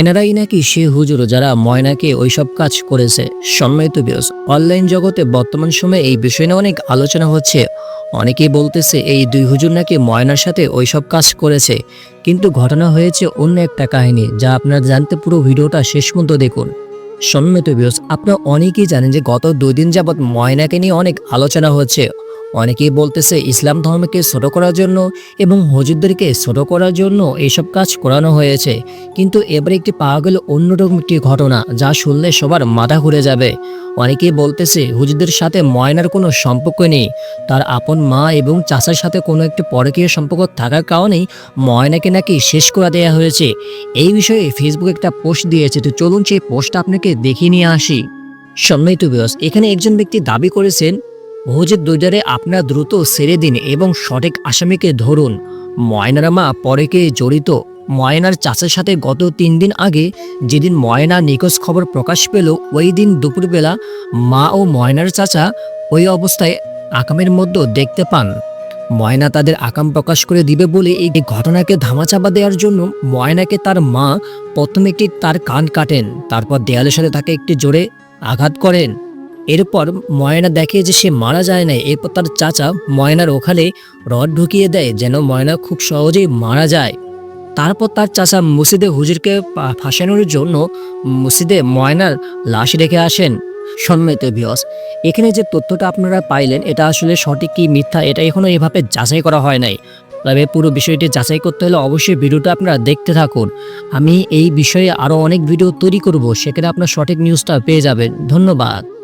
এনারাই নাকি সে হুজুর যারা ময়নাকে ওইসব কাজ করেছে? সম্মানিত বিয়স অনলাইন জগতে বর্তমান সময়ে এই বিষয় নিয়ে অনেক আলোচনা হচ্ছে। অনেকেই বলতেছে এই দুই হুজুর নাকি ময়নার সাথে ওইসব কাজ করেছে। কিন্তু ঘটনা হয়েছে অন্য একটা কাহিনী, যা আপনারা জানতে পুরো ভিডিওটা শেষ পর্যন্ত দেখুন। সম্মিত বিয়স আপনারা অনেকেই জানেন যে গত দুই দিন যাবৎ ময়নাকে নিয়ে অনেক আলোচনা হচ্ছে। অনেকেই বলতেছে ইসলাম ধর্মকে ছোট করার জন্য এবং হুজুরদেরকে ছোট করার জন্য এইসব কাজ করানো হয়েছে। কিন্তু এবারে একটি পাওয়া গেল অন্যরকম একটি ঘটনা, যা শুনলে সবার মাথা ঘুরে যাবে। অনেকেই বলতেছে হুজুরদের সাথে ময়নার কোনো সম্পর্ক নেই। তার আপন মা এবং চাচার সাথে কোনো একটি পরকীয় সম্পর্ক থাকার কারণেই ময়নাকে নাকি শেষ করে দেওয়া হয়েছে। এই বিষয়ে ফেসবুকে একটা পোস্ট দিয়েছে, তো চলুন সেই পোস্টটা আপনাকে দেখিয়ে নিয়ে আসি। সম্মানিত বিয়স এখানে একজন ব্যক্তি দাবি করেছেন হুজুর দুইটারে আপনার দ্রুত সেরে দিন এবং সঠিক আসামিকে ধরুন। ময়নার মা পরেকে জড়িত। ময়নার চাচার সাথে গত তিন দিন আগে যেদিন ময়নার নিখোঁজ খবর প্রকাশ পেল, ওই দিন দুপুরবেলা মা ও ময়নার চাচা ওই অবস্থায় আকামের মধ্যে দেখতে পান। ময়না তাদের আকাম প্রকাশ করে দিবে বলে এই ঘটনাকে ধামাচাপা দেওয়ার জন্য ময়নাকে তার মা প্রথমে একটি তার কান কাটেন, তারপর দেয়ালের সাথে তাকে একটি জোরে আঘাত করেন। এরপর ময়না দেখে যে সে মারা যায় না এরপর তার চাচা ময়নার ওখানে রড ঢুকিয়ে দেয় যেন ময়না খুব সহজেই মারা যায়। তারপর তার চাচা মসজিদে হুজুরকে ফাঁসানোর জন্য মসজিদে ময়নার লাশ রেখে আসেন। সম্মিত বিয়স এখানে যে তথ্যটা আপনারা পাইলেন, এটা আসলে সঠিক কি মিথ্যা, এটা এখনও এভাবে যাচাই করা হয় নাই। তবে পুরো বিষয়টি যাচাই করতে হলে অবশ্যই ভিডিওটা আপনারা দেখতে থাকুন। আমি এই বিষয়ে আরও অনেক ভিডিও তৈরি করব, সেখানে আপনার সঠিক নিউজটা পেয়ে যাবেন। ধন্যবাদ।